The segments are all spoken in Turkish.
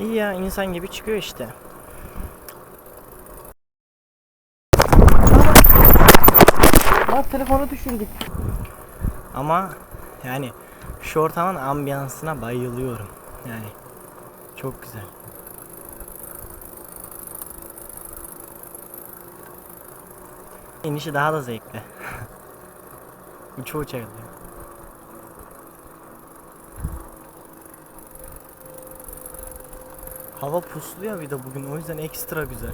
İyi ya insan gibi çıkıyor işte. Bak telefonu düşürdük. Ama yani şu ortamın ambiyansına bayılıyorum. Yani çok güzel. İnişi daha da zevkli. Uça uça Hava puslu ya bir de bugün o yüzden ekstra güzel.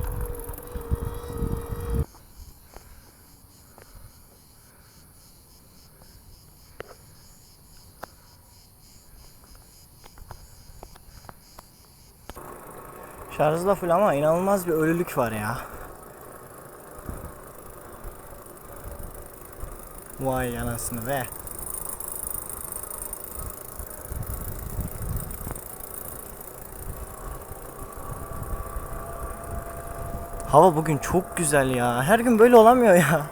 Şarjı da full ama inanılmaz bir ölülük var ya. Vay anasını be. Hava bugün çok güzel ya. Her gün böyle olamıyor ya.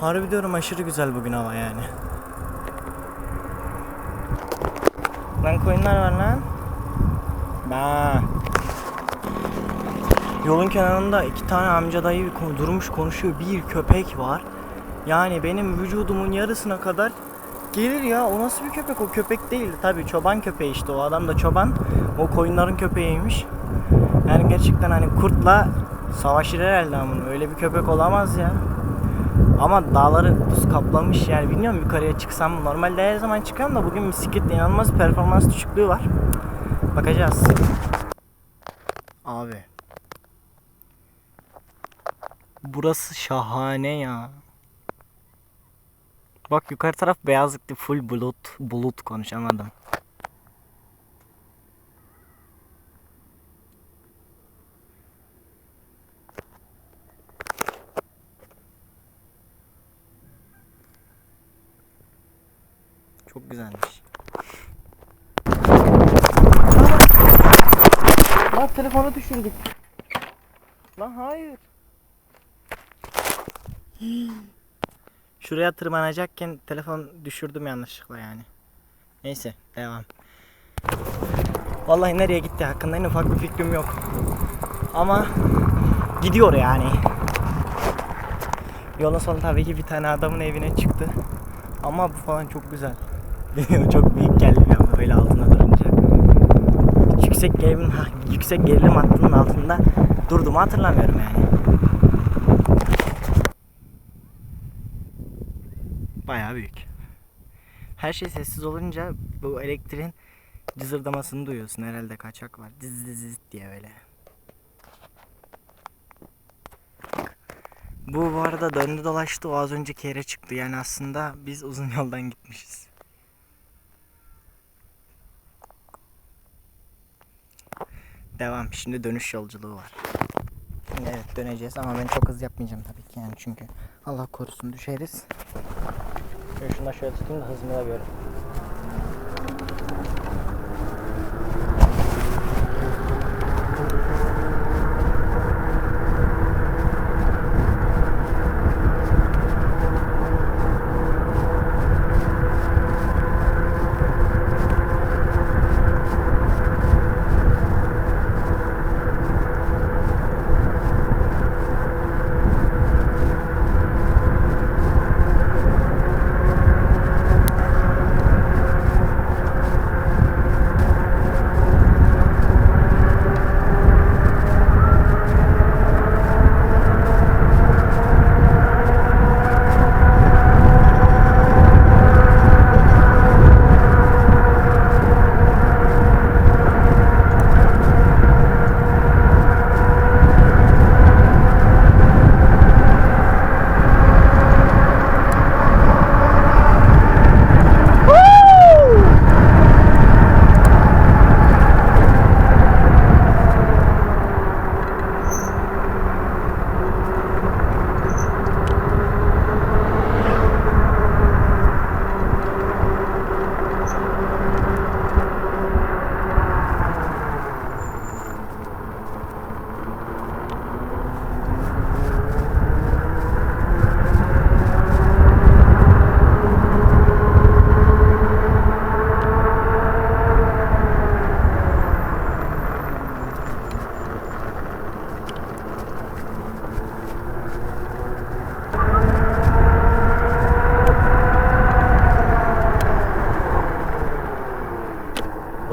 Harbi diyorum aşırı güzel bugün hava yani. Lan koyunlar var lan. Ba. Yolun kenarında iki tane amca dayı durmuş konuşuyor. Bir köpek var. Yani benim vücudumun yarısına kadar gelir ya. O nasıl bir köpek? O köpek değil. Tabii çoban köpeği işte. O adam da çoban. O koyunların köpeğiymiş. Yani gerçekten hani kurtla savaşır herhalde ama öyle bir köpek olamaz ya. Ama dağları buz kaplamış yani bilmiyorum yukarıya çıksam normalde her zaman çıkarım da bugün bisikletle inanılmaz performans düşüklüğü var. Bakacağız. Abi. Burası şahane ya. Bak yukarı taraf beyazlıklı full bulut bulut konuşamadım. Çok güzelmiş. Bak telefonu düşürdük. Lan hayır. Şuraya tırmanacakken telefon düşürdüm yanlışlıkla yani. Neyse devam. Vallahi nereye gitti hakkında en ufak bir fikrim yok. Ama gidiyor yani. Yolun sonu tabii ki bir tane adamın evine çıktı. Ama bu falan çok güzel. çok büyük geldi bir anda böyle altında durunca. Yüksek gerilim, ha, yüksek gerilim hattının altında durduğumu hatırlamıyorum yani. Bayağı büyük. Her şey sessiz olunca bu elektriğin cızırdamasını duyuyorsun. Herhalde kaçak var. Diz diz diz diye böyle. Bu bu arada döndü dolaştı o az önceki yere çıktı. Yani aslında biz uzun yoldan gitmişiz. Devam. Şimdi dönüş yolculuğu var. Evet döneceğiz ama ben çok hız yapmayacağım tabii ki yani çünkü Allah korusun düşeriz. Şunu şöyle tutayım da hızımı da görün.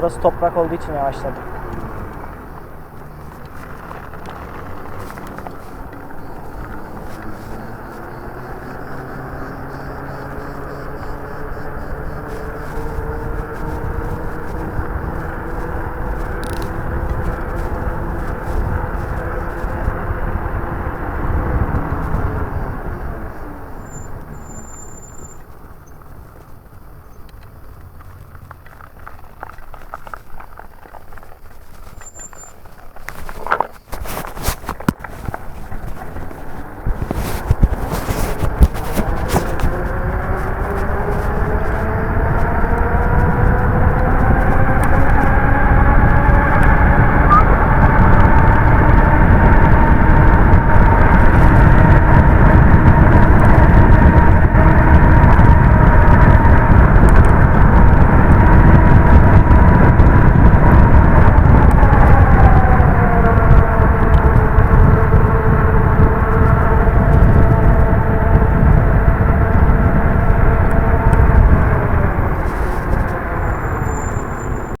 Burası toprak olduğu için yavaşladım.